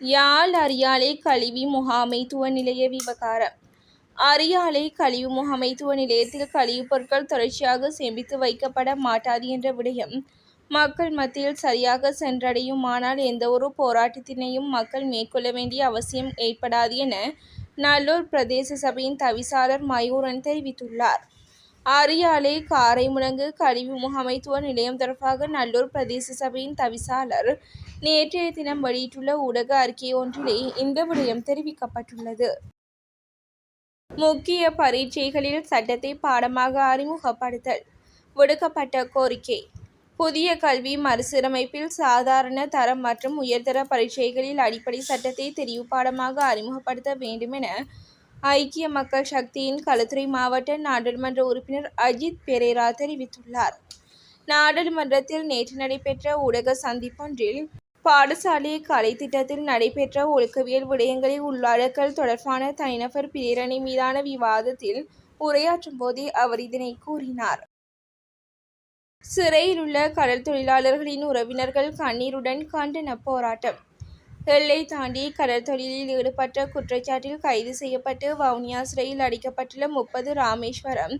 யாழ் அரியாலை கழிவு முகாமைத்துவ நிலைய விவகாரம். அரியாலை கழிவு முகாமைத்துவ நிலையத்தில் கழிவுப் பொருட்கள் தொடர்ச்சியாக சேமித்து வைக்கப்பட மாட்டாது என்ற விடயம் மக்கள் மத்தியில் சரியாக சென்றடையுமானால் ஒரு போராட்டத்தினையும் மக்கள் மேற்கொள்ள வேண்டிய அவசியம் ஏற்படாது என நல்லூர் பிரதேச சபையின் தவிசாளர் மயூரன் தெரிவித்துள்ளார். அரியாலை காரைமுடங்கு கழிவு முகாமைத்துவ நிலையம் தொடர்பாக நல்லூர் பிரதேச சபையின் தவிசாளர் நேற்றைய தினம் வெளியிட்டுள்ள ஊடக அறிக்கை ஒன்றிலே இந்த விடயம் தெரிவிக்கப்பட்டுள்ளது. முக்கிய பரீட்சைகளில் சட்டத்தை பாடமாக அறிமுகப்படுத்தல் விடுக்கப்பட்ட கோரிக்கை. புதிய கல்வி மறுசீரமைப்பில் சாதாரண தரம் மற்றும் உயர்தர பரீட்சைகளில் அடிப்படை சட்டத்தை தெரிவு பாடமாக அறிமுகப்படுத்த வேண்டுமென ஐக்கிய மக்கள் சக்தியின் களுத்துறை மாவட்ட நாடாளுமன்ற உறுப்பினர் அஜித் பெரேரா தெரிவித்துள்ளார். நாடாளுமன்றத்தில் நேற்று நடைபெற்ற ஊடக சந்திப்பொன்றில் பாடசாலை கலை திட்டத்தில் நடைபெற்ற ஒழுக்கவியல் விடயங்களை உள்ளடக்கல் தொடர்பான தனிநபர் பிரேரணை மீதான விவாதத்தில் உரையாற்றும் போதே அவர் இதனை கூறினார். சிறையில் உள்ள கடல் தொழிலாளர்களின் உறவினர்கள் கண்ணீருடன் கண்டன போராட்டம். எல்லை தாண்டி கடற்தொழிலில் ஈடுபட்ட குற்றச்சாட்டில் கைது செய்யப்பட்டு வவுனியா சிறையில் அடைக்கப்பட்டுள்ள முப்பது ராமேஸ்வரம்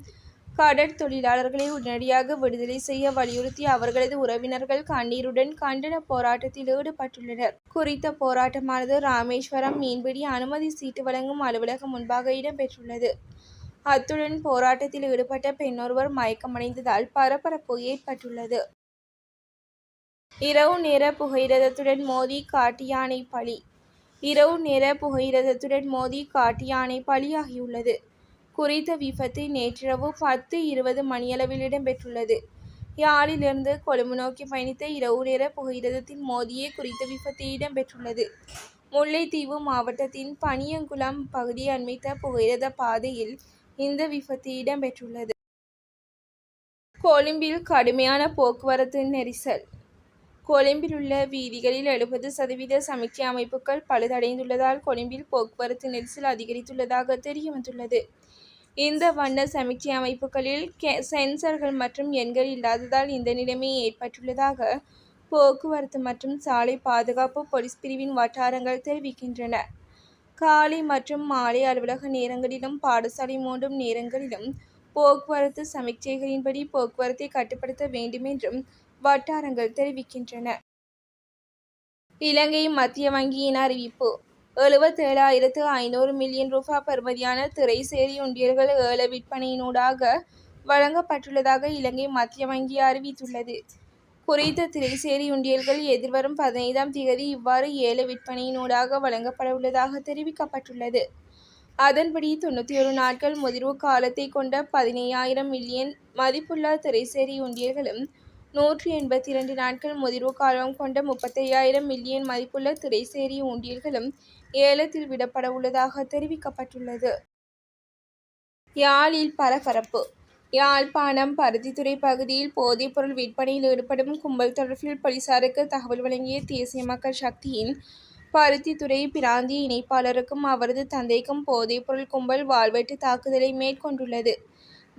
கடற்தொழிலாளர்களை உடனடியாக விடுதலை செய்ய வலியுறுத்தி அவர்களது உறவினர்கள் கண்ணீருடன் கண்டன போராட்டத்தில் ஈடுபட்டுள்ளனர். குறித்த போராட்டமானது ராமேஸ்வரம் மீன்பிடி அனுமதி சீட்டு வழங்கும் அலுவலகம் முன்பாக இடம்பெற்றுள்ளது. அத்துடன் போராட்டத்தில் ஈடுபட்ட பெண்ணொருவர் மயக்கமடைந்ததால் பரபரப்பு ஏற்பட்டுள்ளது. இரவு நேர புகையிரதத்துடன் மோதி காட்டு யானை பலி. இரவு நேர புகையிரதத்துடன் மோதி காட்டு யானை பலியாகியுள்ளது. குறித்த விபத்து நேற்றிரவு பத்து இருபது மணியளவில் இடம்பெற்றுள்ளது. யாழிலிருந்து கொழும்பு நோக்கி பயணித்த இரவு நேர புகையிரதத்தின் மோதியே குறித்த விபத்து இடம்பெற்றுள்ளது. முல்லைத்தீவு மாவட்டத்தின் பனியங்குளம் பகுதியை அண்மித்த புகையிரத பாதையில் இந்த விபத்து இடம்பெற்றுள்ளது. கொழும்பில் கடுமையான போக்குவரத்து நெரிசல். கொழும்பில் உள்ள வீதிகளில் எழுபது சதவீத சமிக்ஞை அமைப்புகள் பழுதடைந்துள்ளதால் கொழும்பில் போக்குவரத்து நெரிசல் அதிகரித்துள்ளதாக தெரியவந்துள்ளது. இந்த வண்ண சமிக்ஞை அமைப்புகளில் சென்சர்கள் மற்றும் எண்கள் இல்லாததால் இந்த நிலைமை ஏற்பட்டுள்ளதாக போக்குவரத்து மற்றும் சாலை பாதுகாப்பு போலீஸ் பிரிவின் வட்டாரங்கள் தெரிவிக்கின்றன. காலை மற்றும் மாலை அலுவலக நேரங்களிலும் பாடசாலை மூன்றும் நேரங்களிலும் போக்குவரத்து சமிக்ஞைகளின்படி போக்குவரத்தை கட்டுப்படுத்த வேண்டும் என்றும் வட்டாரங்கள் தெரிவிக்கின்றன. இலங்கை மத்திய வங்கியின் அறிவிப்பு. எழுபத்தேழாயிரத்து ஐநூறு மில்லியன் ரூபா பெறுமதியான திரைசேரி உண்டியல்கள் ஏல விற்பனையினூடாக வழங்கப்பட்டுள்ளதாக இலங்கை மத்திய வங்கி அறிவித்துள்ளது. குறித்த திரைசேரி உண்டியல்கள் எதிர்வரும் பதினைந்தாம் தேதி இவ்வாறு ஏல விற்பனையினூடாக வழங்கப்பட உள்ளதாக தெரிவிக்கப்பட்டுள்ளது. அதன்படி தொண்ணூற்றி ஒரு நாட்கள் முதிர்வு காலத்தை கொண்ட பதினையாயிரம் மில்லியன் மதிப்புள்ள திரைசேரி உண்டியல்களும் நூற்றி எண்பத்தி இரண்டு நாட்கள் முதிர்வு காலம் கொண்ட முப்பத்தையாயிரம் மில்லியன் மதிப்புள்ள திரைசேரி ஊண்டியல்களும் ஏலத்தில் விடப்பட உள்ளதாக தெரிவிக்கப்பட்டுள்ளது. யாழில் பரபரப்பு. யாழ்ப்பாணம் பருத்தித்துறை பகுதியில் போதைப்பொருள் விற்பனையில் ஈடுபடும் கும்பல் தொடர்பில் போலீசாருக்கு தகவல் வழங்கிய தேசிய மக்கள் சக்தியின் பருத்தித்துறை பிராந்திய இணைப்பாளருக்கும் அவரது தந்தைக்கும் போதைப்பொருள் கும்பல் வாழ்வெட்டு தாக்குதலை மேற்கொண்டுள்ளது.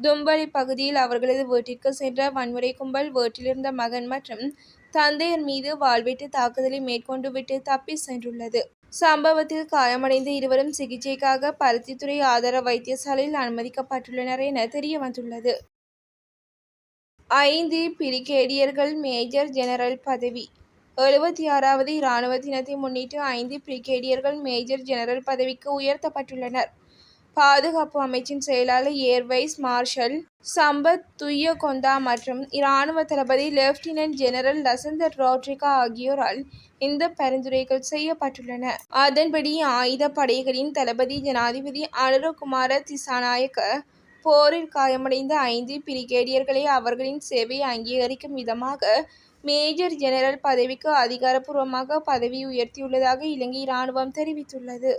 தும்பளை பகுதியில் அவர்களது வீட்டிற்கு சென்ற வன்முறை கும்பல் வீட்டிலிருந்த மகன் மற்றும் தந்தையர் மீது வாழ்விட்டு தாக்குதலை மேற்கொண்டு விட்டு தப்பி சென்றுள்ளது. சம்பவத்தில் காயமடைந்த இருவரும் சிகிச்சைக்காக பருத்தித்துறை ஆதார வைத்தியசாலையில் அனுமதிக்கப்பட்டுள்ளனர் என தெரிய வந்துள்ளது ஐந்து பிரிகேடியர்கள் மேஜர் ஜெனரல் பதவி எழுபத்தி ஆறாவது இராணுவ தினத்தை முன்னிட்டு ஐந்து பிரிகேடியர்கள் மேஜர் ஜெனரல் பதவிக்கு உயர்த்தப்பட்டுள்ளனர். பாதுகாப்பு அமைச்சின் செயலாளர் ஏர்வைஸ் மார்ஷல் சம்பத் துய்யகொண்டா மற்றும் இராணுவ தளபதி லெப்டினன்ட் ஜெனரல் லசந்த ரோட்ரிகா ஆகியோரால் இந்த பரிந்துரைகள் செய்யப்பட்டுள்ளன. அதன்படி ஆயுத படைகளின் தளபதி ஜனாதிபதி அனுரகுமார திசாநாயக்க போரில் காயமடைந்த ஐந்து பிரிகேடியர்களை அவர்களின் சேவையை அங்கீகரிக்கும் விதமாக மேஜர் ஜெனரல் பதவிக்கு அதிகாரப்பூர்வமாக பதவி உயர்த்தியுள்ளதாக இலங்கை இராணுவம் தெரிவித்துள்ளது.